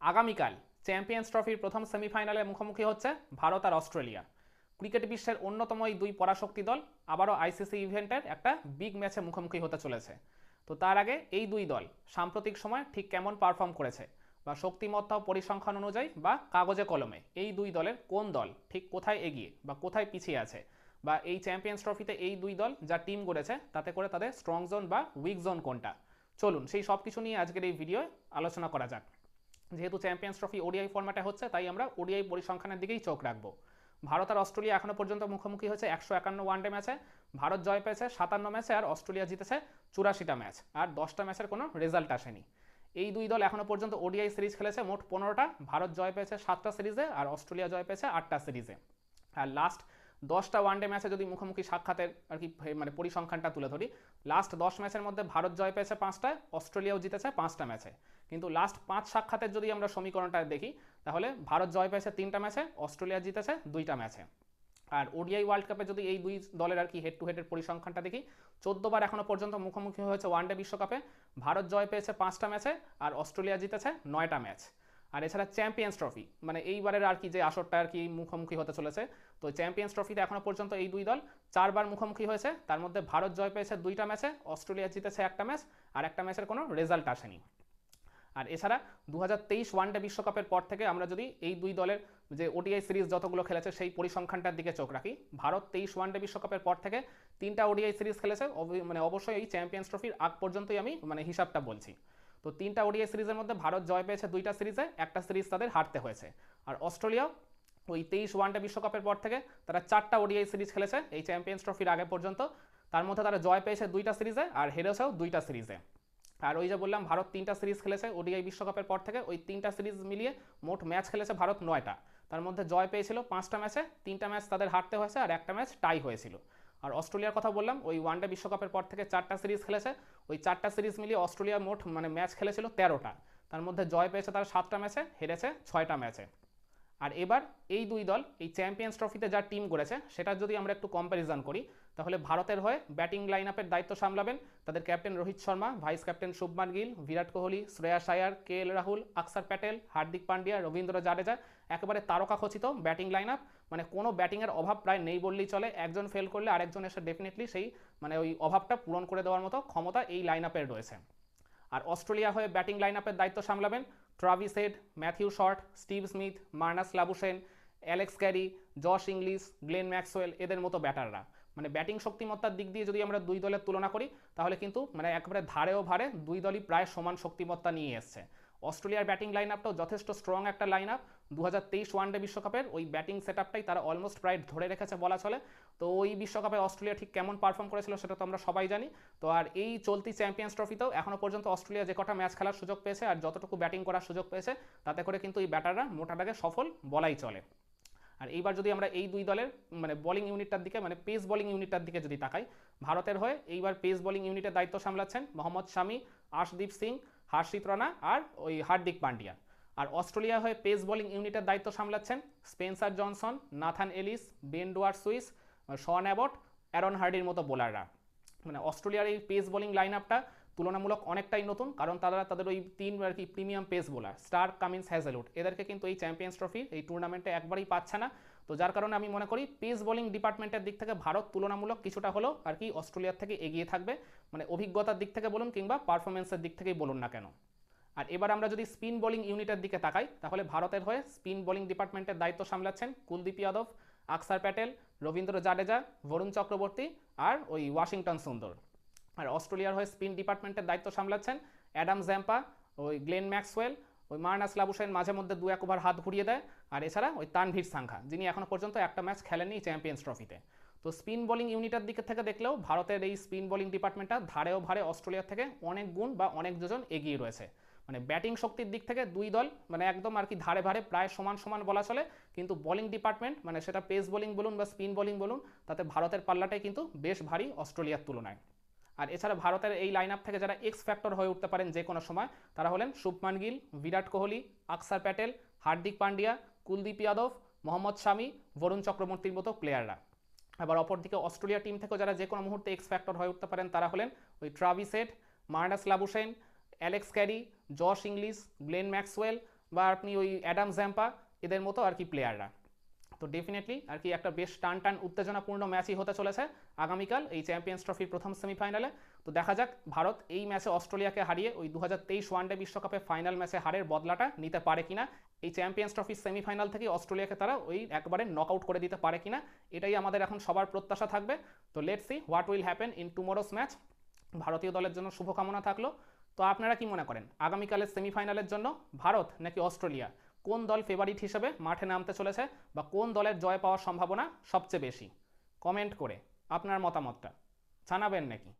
আগামীকাল চ্যাম্পিয়ন্স ট্রফির প্রথম সেমিফাইনালে মুখোমুখি হচ্ছে ভারত আর অস্ট্রেলিয়া। ক্রিকেট বিশ্বের অন্যতম এই দুই পরাশক্তি দল আবারও আইসিসি ইভেন্টের একটা বিগ ম্যাচে মুখোমুখি হতে চলেছে। তো তার আগে এই দুই দল সাম্প্রতিক সময় ঠিক কেমন পারফর্ম করেছে? বা শক্তিমত্তা পরিসংখ্যান অনুযায়ী বা কাগজে কলমে এই দুই দলের কোন দল ঠিক কোথায় এগিয়ে বা কোথায় পিছিয়ে আছে? বা এই চ্যাম্পিয়ন্স ট্রফিতে এই দুই দল যা টিম গড়েছে তাতে করে তাদের স্ট্রং জোন বা উইক জোন কোনটা? চলুন সেই সব কিছু নিয়ে আজকের এই ভিডিও আলোচনা করা যাক। যেহেতু চ্যাম্পিয়ন্স ট্রফি ওডিআই ফরম্যাটে হচ্ছে, তাই আমরা ওডিআই পরিসংখ্যানের দিকেই চোখ রাখব। ভারত আর অস্ট্রেলিয়া এখনও পর্যন্ত মুখোমুখি হয়েছে একশো একান্ন ওয়ানডে ম্যাচে ভারত জয় পেয়েছে সাতান্ন ম্যাচে আর অস্ট্রেলিয়া জিতেছে চুরাশিটা ম্যাচ আর দশটা ম্যাচের কোনো রেজাল্ট আসেনি। এই দুই দল এখনও পর্যন্ত ওডিআই সিরিজ খেলেছে মোট পনেরোটা। ভারত জয় পেয়েছে সাতটা সিরিজে আর অস্ট্রেলিয়া জয় পেয়েছে আটটা সিরিজে আর লাস্ট দশটা ওয়ানডে ম্যাচে যদি মুখোমুখি সাক্ষাতের আর কি মানে পরিসংখ্যানটা তুলে ধরি লাস্ট দশ ম্যাচের মধ্যে ভারত জয় পেয়েছে পাঁচটায়, অস্ট্রেলিয়াও জিতেছে পাঁচটা ম্যাচে কিন্তু লাস্ট পাঁচ সাক্ষাতের যদি আমরা সমীকরণটা দেখি, তাহলে ভারত জয় পেয়েছে তিনটা ম্যাচে অস্ট্রেলিয়া জিতেছে দুইটা ম্যাচে আর ওডিআই ওয়ার্ল্ড কাপে যদি এই দুই দলের আর কি হেড টু হেডের পরিসংখ্যানটা দেখি, চোদ্দবার এখনও পর্যন্ত মুখোমুখি হয়েছে ওয়ানডে বিশ্বকাপে, ভারত জয় পেয়েছে পাঁচটা ম্যাচে আর অস্ট্রেলিয়া জিতেছে নয়টা ম্যাচ আর এছাড়া চ্যাম্পিয়ন্স ট্রফি মানে এইবারের আর কি যে আসরটা আর কি মুখোমুখি হতে চলেছে, তো চ্যাম্পিয়ন্স ট্রফিতে এখনও পর্যন্ত এই দুই দল চারবার মুখোমুখি হয়েছে। তার মধ্যে ভারত জয় পেয়েছে দুইটা ম্যাচে, অস্ট্রেলিয়া জিতেছে একটা ম্যাচ, আর একটা ম্যাচের কোনো রেজাল্ট আসেনি। আর এছাড়া দু হাজার তেইশ ওয়ানডে বিশ্বকাপের পর থেকে আমরা যদি এই দুই দলের যে ওডিআই সিরিজ যতগুলো খেলেছে, সেই পরিসংখ্যানটার দিকে চোখ রাখি। ভারত তেইশ ওয়ানডে বিশ্বকাপের পর থেকে তিনটা ওডিআই সিরিজ খেলেছে মানে অবশ্যই এই চ্যাম্পিয়ন্স ট্রফির আগ পর্যন্তই আমি মানে হিসাবটা বলছি। তো তিনটা ওডিআই সিরিজের মধ্যে ভারত জয় পেয়েছে দুইটা সিরিজে, একটা সিরিজ তাদের হারতে হয়েছে। আর অস্ট্রেলিয়া, ওই তেইশ ওয়ানডে বিশ্বকাপের পর থেকে তারা চারটা ওডিআই সিরিজ খেলেছে এই চ্যাম্পিয়ন্স ট্রফির আগে পর্যন্ত। তার মধ্যে তারা জয় পেয়েছে দুইটা সিরিজে আর হেরেছেও দুইটা সিরিজে। আর ওই যে বললাম, ভারত তিনটা সিরিজ খেলেছে ওডিআই বিশ্বকাপের পর থেকে, ওই তিনটা সিরিজ মিলিয়ে মোট ম্যাচ খেলেছে ভারত নয়টা। তার মধ্যে জয় পেয়েছিল পাঁচটা ম্যাচে, তিনটা ম্যাচ তাদের হারতে হয়েছে আর একটা ম্যাচ টাই হয়েছিল। আর অস্ট্রেলিয়ার কথা বললাম, ওই ওয়ানডে বিশ্বকাপের পর থেকে চারটা সিরিজ খেলেছে। ওই চারটা সিরিজ মিলিয়ে অস্ট্রেলিয়া মোট মানে ম্যাচ খেলেছিল তেরোটা। তার মধ্যে জয় পেয়েছে তার সাতটা ম্যাচে, হেরেছে ছয়টা ম্যাচে। আর এবার এই দুই দল, এই চ্যাম্পিয়ন্স ট্রফিতে যা টিম করেছে সেটার যদি আমরা একটু কম্প্যারিজন করি, তাহলে ভারতের হয়ে ব্যাটিং লাইন আপের দায়িত্ব সামলাবেন তাদের captain Rohit Sharma vice captain Shubman Gill, Virat Kohli, Shreyas Iyer K L Rahul, Axar Patel, Hardik Pandya, Rabindra Jadeja, একেবারে তারকা খচিত ব্যাটিং লাইন আপ মানে কোনো ব্যাটিংয়ের অভাব প্রায় নেই বললেই চলে। একজন ফেল করলে আরেকজন এসে ডেফিনেটলি সেই মানে ওই অভাবটা পূরণ করে দেওয়ার মতো ক্ষমতা এই লাইন আপের রয়েছে। আর অস্ট্রেলিয়া হয়ে ব্যাটিং লাইন আপের দায়িত্ব সামলাবেন Travis Head Matthew Short Steve Smith Marnus Labuschagne Alex Carey Josh Inglis Glenn Maxwell এদের মতো ব্যাটাররা মানে ব্যাটিং শক্তিমত্তার দিক দিয়ে যদি আমরা দুই দলের তুলনা করি, তাহলে কিন্তু মানে একেবারে ধারেও ভারে দুই দলই প্রায় সমান শক্তিমত্তা নিয়ে এসছে। অস্ট্রেলিয়ার ব্যাটিং লাইন আপটাও যথেষ্ট স্ট্রং একটা লাইন আপ দু হাজার তেইশ ওয়ানডে বিশ্বকাপের ওই ব্যাটিং সেট আপটাই তারা অলমোস্ট প্রায় ধরে রেখেছে বলা চলে। তো ওই বিশ্বকাপে অস্ট্রেলিয়া ঠিক কেমন পারফর্ম করেছিল সেটা তো আমরা সবাই জানি। তো আর এই চলতি চ্যাম্পিয়ন্স ট্রফিতেও এখনও পর্যন্ত অস্ট্রেলিয়া যে কটা ম্যাচ খেলার সুযোগ পেয়েছে আর যতটুকু ব্যাটিং করার সুযোগ পেয়েছে, তাতে করে কিন্তু এই ব্যাটাররা মোটাটাকে সফল বলাই চলে। আর এইবার যদি আমরা এই দুই দলের মানে বোলিং ইউনিটটার দিকে মানে পেস বোলিং ইউনিটটার দিকে যদি তাকাই, ভারতের হয়ে এইবার পেস বোলিং ইউনিটের দায়িত্ব সামলাচ্ছেন মোহাম্মদ শামি, আশদীপ সিং হর্ষিত রানা আর ওই হার্দিক পান্ডিয়া। আর অস্ট্রেলিয়া হয়ে পেস বোলিং ইউনিটের দায়িত্ব সামলাচ্ছেন Spencer Johnson, Nathan Ellis, Ben Dwarshuis, Sean Abbott, Aaron হার্ডির মতো বোলাররা। মানে অস্ট্রেলিয়ার এই পেস বোলিং লাইন আপটা তুলনামূলক অনেকটাই নতুন, কারণ তারা তাদের ওই তিন আর কি premium pace bowler, Starc Cummins Hazlewood. এদেরকে কিন্তু এই চ্যাম্পিয়ন্স ট্রফি এই টুর্নামেন্টে একবারই পাচ্ছে না। তো যার কারণে আমি মনে করি পেস বোলিং ডিপার্টমেন্টের দিক থেকে ভারত তুলনামূলক কিছুটা হলো আর কি অস্ট্রেলিয়ার থেকে এগিয়ে থাকবে। মানে অভিজ্ঞতার দিক থেকে বলুন কিংবা পারফরমেন্সের দিক থেকেই বলুন না কেন। আর এবার আমরা যদি স্পিন বোলিং ইউনিটের দিকে তাকাই, তাহলে ভারতের হয়ে স্পিন বোলিং ডিপার্টমেন্টের দায়িত্ব সামলাচ্ছেন কুলদীপ যাদব, আকসার প্যাটেল, রবীন্দ্র জাডেজা, বরুণ চক্রবর্তী আর ওই ওয়াশিংটন সুন্দর। আর অস্ট্রেলিয়ার হয়ে স্পিন ডিপার্টমেন্টের দায়িত্ব সামলাচ্ছেন অ্যাডাম জ্যাম্পা, ওই গ্লেন ম্যাক্সওয়েল ওই মার্নাস লাবুসেন মাঝে মধ্যে দু এক ওভার হাত ঘুরিয়ে দেয়, আর এছাড়া ওই তানভীর সাংঘা, যিনি এখনও পর্যন্ত একটা ম্যাচ খেলেননি চ্যাম্পিয়ন্স ট্রফিতে। তো স্পিন বোলিং ইউনিটের দিকে থেকে দেখলেও ভারতের এই স্পিন বোলিং ডিপার্টমেন্টটা ধারেও ভারে অস্ট্রেলিয়ার থেকে অনেক গুণ বা অনেক যোজন এগিয়ে রয়েছে। মানে ব্যাটিং শক্তির দিক থেকে দুই দল মানে একদম আর কি ধারে ভারে প্রায় সমান সমান বলা চলে, কিন্তু বোলিং ডিপার্টমেন্ট মানে সেটা পেস বোলিং বলুন বা স্পিন বোলিং বলুন, তাতে ভারতের পাল্লাটাই কিন্তু বেশ ভারী অস্ট্রেলিয়ার তুলনায়। আর এছাড়া ভারতের এই লাইন আপ থেকে যারা এক্স ফ্যাক্টর হয়ে উঠতে পারেন যে কোনো সময়, তারা হলেন শুভমান গিল, বিরাট কোহলি, আকসার প্যাটেল, হার্দিক পান্ডিয়া, কুলদীপ যাদব, মোহাম্মদ শামি, বরুণ চক্রবর্তীর মতো প্লেয়াররা আবার অপরদিকে অস্ট্রেলিয়া টিম থেকেও যারা যে কোনো মুহূর্তে এক্স ফ্যাক্টর হয়ে উঠতে পারেন, তারা হলেন ওই Travis Head Marnus Labuschagne Alex Carey Josh Inglis Glenn Maxwell বা আপনি ওই অ্যাডাম জ্যাম্পা এদের মতো আর কি প্লেয়াররা তো ডেফিনেটলি আর কি একটা বেশ টান টান উত্তেজনাপূর্ণ ম্যাচই হতে চলেছে আগামীকাল এই চ্যাম্পিয়ন্স ট্রফির প্রথম সেমিফাইনালে তো দেখা যাক, ভারত এই ম্যাচে অস্ট্রেলিয়াকে হারিয়ে ওই দু হাজার তেইশ ওয়ানডে বিশ্বকাপে ফাইনাল ম্যাচে হারের বদলাটা নিতে পারে কিনা, এই চ্যাম্পিয়ন্স ট্রফির সেমিফাইনাল থেকে অস্ট্রেলিয়াকে তারা ওই একবারে নক আউট করে দিতে পারে কিনা, এটাই আমাদের এখন সবার প্রত্যাশা থাকবে। তো let see what will happen in tomorrow's match ভারতীয় দলের জন্য শুভকামনা থাকল। তো আপনারা কি মনে করেন, আগামীকালের সেমিফাইনালের জন্য ভারত নাকি অস্ট্রেলিয়া? কোন দল ফেভারিট হিসেবে মাঠে নামতে চলেছে বা কোন দলের জয় পাওয়ার সম্ভাবনা সবচেয়ে বেশি? কমেন্ট করে আপনার মতামতটা জানাবেন নাকি?